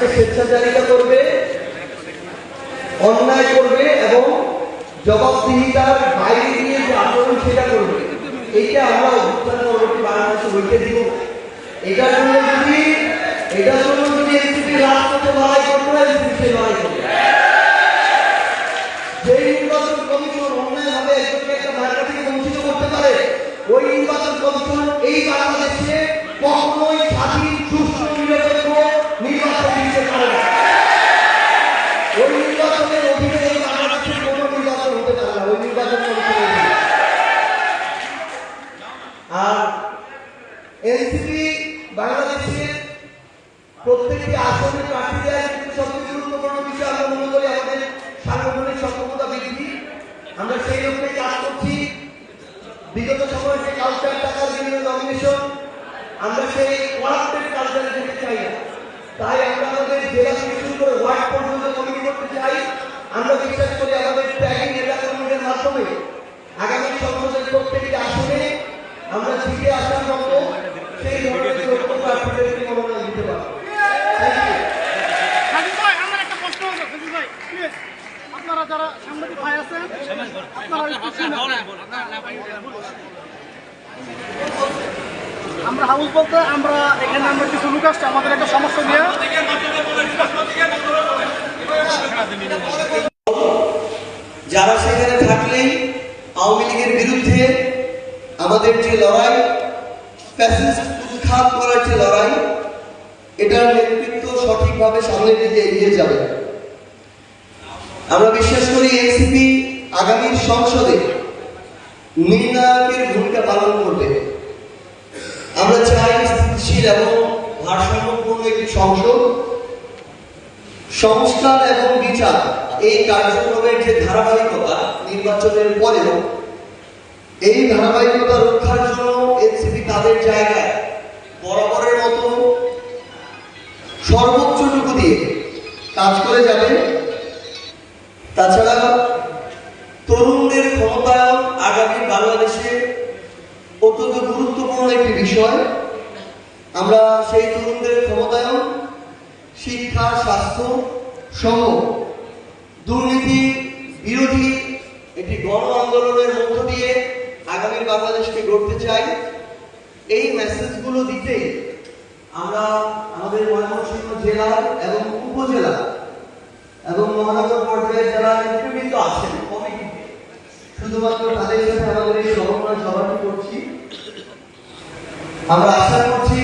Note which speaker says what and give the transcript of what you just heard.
Speaker 1: সাথে স্বেচ্ছাচারিতা করবে, অন্যায় করবে এবং জবাবদিহিতার বাইরে গিয়ে যে আন্দোলন সেটা করবে এইটা আমরা অভ্যুত্থান পরবর্তী বাংলাদেশে হইতে দিব। এটার জন্য যদি এটার জন্য যদি এনসিপি রাজপথে লড়াই হয় এনসিপি সেই লড়াই করবে যে নির্বাচন কমিশন অন্যায়ভাবে একজনকে একটা ভাড়া থেকে বঞ্চিত করতে পারে, ওই নির্বাচন কমিশন এই বাংলাদেশে কখনোই আর এনসিপি বাংলাদেশের প্রত্যেকটি আসনে প্রার্থী দেওয়ার কিন্তু সবচেয়ে গুরুত্বপূর্ণ বিষয় আমরা মনে করি আমাদের সাংগঠনিক সক্ষমতা বৃদ্ধি। আমরা সেই লক্ষ্যে কাজ করছি। বিগত সময়ে যে কালচার টাকার বিভিন্ন নমিনেশন আমরা সেই ওয়ার্ল্ডের কালচারে যেতে চাই না। তাই আমরা আমাদের জেলা থেকে শুরু করে ওয়ার্ড পর্যন্ত কমিটি করতে চাই আমরা বিশ্বাস করি আমাদের ট্যাগিং নেতা কর্মীদের মাধ্যমে আগামী সংসদের প্রত্যেকটি আসনে আমরা জিতে আসার মতো সেই ধরনের যোগ্য প্রার্থীদেরকে মনোনয়ন দিতে পারব Thank you.
Speaker 2: সাজিদ ভাই আমার একটা প্রশ্ন আছে সাজিদ ভাই প্লিজ আপনারা আমরা হাউস বলতে আমরা এখানে আমরা কিছু লোক আসছি, আমাদের একটা সমস্যা নিয়ে।
Speaker 1: যারা সেখানে থাকলেই আওয়ামী লীগের বিরুদ্ধে আমাদের যে লড়াই উৎখাত করার যে লড়াই, এটার নেতৃত্ব সঠিকভাবে সামনের দিকে এগিয়ে যাবে। আমরা বিশ্বাস করি এনসিপি আগামী সংসদে নির্ণায়কের ভূমিকা পালন করবে। আমরা চাই স্থিতিশীল এবং ভারসাম্যপূর্ণ একটি সংসদ। সংস্কার এবং বিচার এই কার্যক্রমের যে ধারাবাহিকতা নির্বাচনের পরেও এই ধারাবাহিকতা রক্ষার জন্য এনসিপি তাদের জায়গায় বরাবরের মতো সর্বোচ্চটুকু দিয়ে কাজ করে যাবে। তাছাড়া তরুণদের ক্ষমতায়ন আগামী বাংলাদেশে অত্যন্ত গুরুত্বপূর্ণ একটি বিষয়। আমরা সেই তরুণদের ক্ষমতায়ন, শিক্ষা, স্বাস্থ্য সহ দুর্নীতি বিরোধী একটি গণ আন্দোলনের মধ্য দিয়ে আগামী বাংলাদেশকে গড়তে চাই। এই মেসেজগুলো দিতেই আমরা আমাদের ময়মনসিংহ জেলার এবং উপজেলা এবং মহানগর পর্যায়ে যারা নেতৃবৃন্দ আছেন কমিটিতে শুধুমাত্র তাদের সাথে আমাদের এই সমন্বয় সভাটি করছি। আমরা আশা করছি